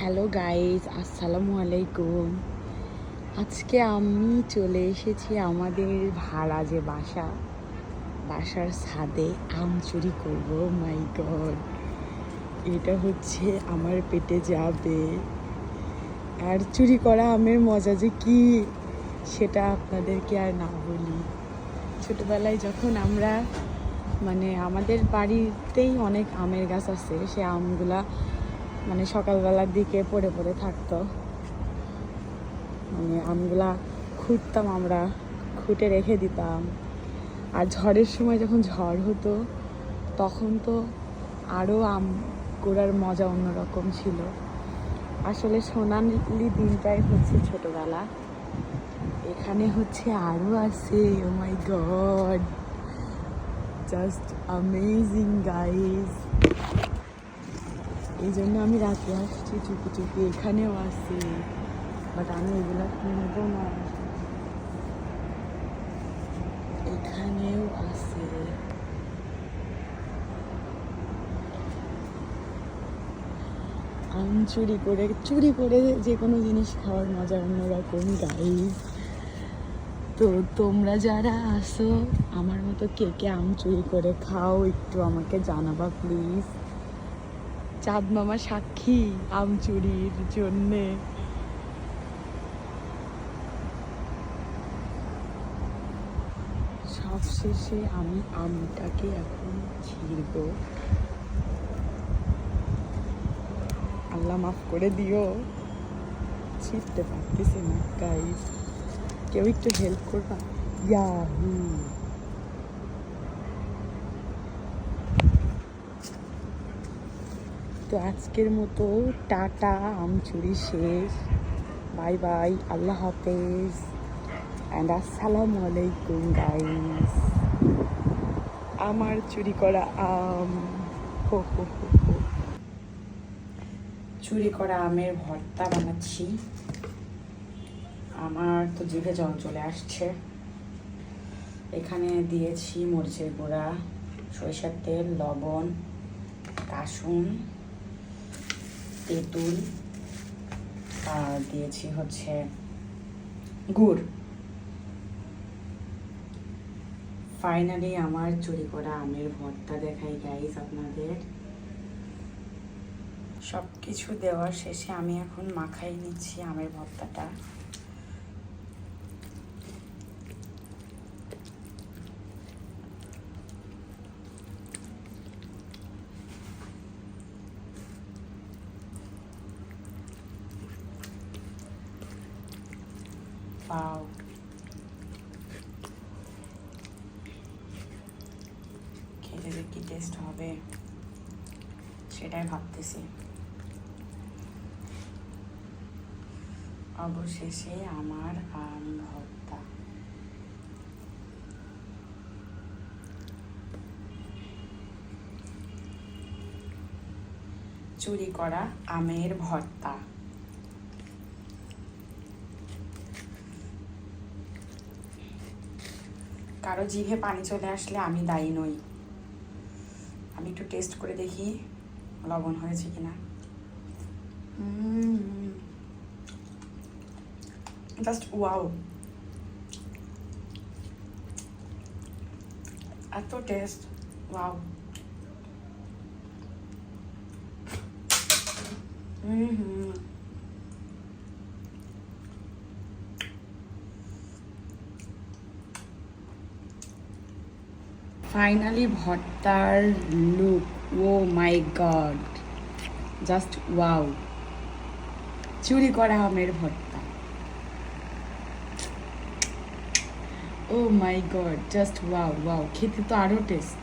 Hello guys আসসালামু আলাইকুম। আজকে আমি চলে এসেছি আমাদের ভাড়া যে বাসা, বাসার ছাদে আম চুরি করব। মাই গড এটা হচ্ছে আমার পেটে যাবে। আর চুরি করা আমের মজা যে কি, সেটা আপনাদেরকে আর না বলি। ছোটোবেলায় যখন আমরা মানে আমাদের বাড়িতেই অনেক আমের গাছ আছে, সে আমগুলা মানে সকালবেলার দিকে পড়ে পড়ে থাকতো। মানে আমগুলা খুঁটতাম আমরা, খুঁটে রেখে দিতাম। আর ঝড়ের সময় যখন ঝড় হতো, তখন তো আরও আম কুড়ার মজা অন্যরকম ছিল। আসলে সোনালি দিনটাই হচ্ছে ছোটবেলা। এখানে হচ্ছে আরও আছে ও my god just amazing guys এই জন্য আমি রাতে আসছি, চুপি চুপি এখানেও আছে বাট আমি এগুলো কিনব না। এখানেও আছে আম চুরি করে চুরি করে যে কোনো জিনিস খাওয়ার মজা অন্যরকম গাইজ তো তোমরা যারা আসো আমার মতো কে কে আম চুরি করে খাও, একটু আমাকে জানাবা প্লিজ চাঁদ মামা সাক্ষী আম চুরির জন্যে সবশেষে আমি আমটাকে এখন ছিঁড়ব। আল্লাহ মাফ করে দিও। ছিঁড়তে পারতেছি না গাইস কেউ একটু হেল্প করবা? ইয়াহু তো আজকের মতো টাটা আমচুরি শেষ। বাই বাই, আল্লাহ হাফেজ। অ্যান্ড আসসালামু আলাইকুম গাইস আমার চুরি করা আম। চুরি করা আমের ভর্তা বানাচ্ছি। আমার তো জিভে জল চলে আসছে। এখানে দিয়েছি মরিচের গুঁড়া, সরিষার তেল, লবণ কাসুন তেঁতুল আর দিয়েছি হচ্ছে গুড়। ফাইনালি আমার চুরি করা আমের ভর্তা দেখাই গাইস আপনাদের। সব কিছু দেওয়ার শেষে আমি এখন মাখাই নিচ্ছি আমের ভর্তাটা। পাও খেতে যে টেস্ট হবে, সেটাই ভাবতেছি। অবশেষে আমার আম ভর্তা চুরি করা আমের ভর্তা। কারও জিভে পানি চলে আসলে আমি দায়ী নই। আমি একটু টেস্ট করে দেখি, লবণ হয়েছে কিনা। জাস্ট ওয়াও এত taste wow hmm hmm. Finally ভর্তার look oh my god just wow চুরি করা আমের ভর্তা। ও my god just wow wow খেতে তো আরও টেস্ট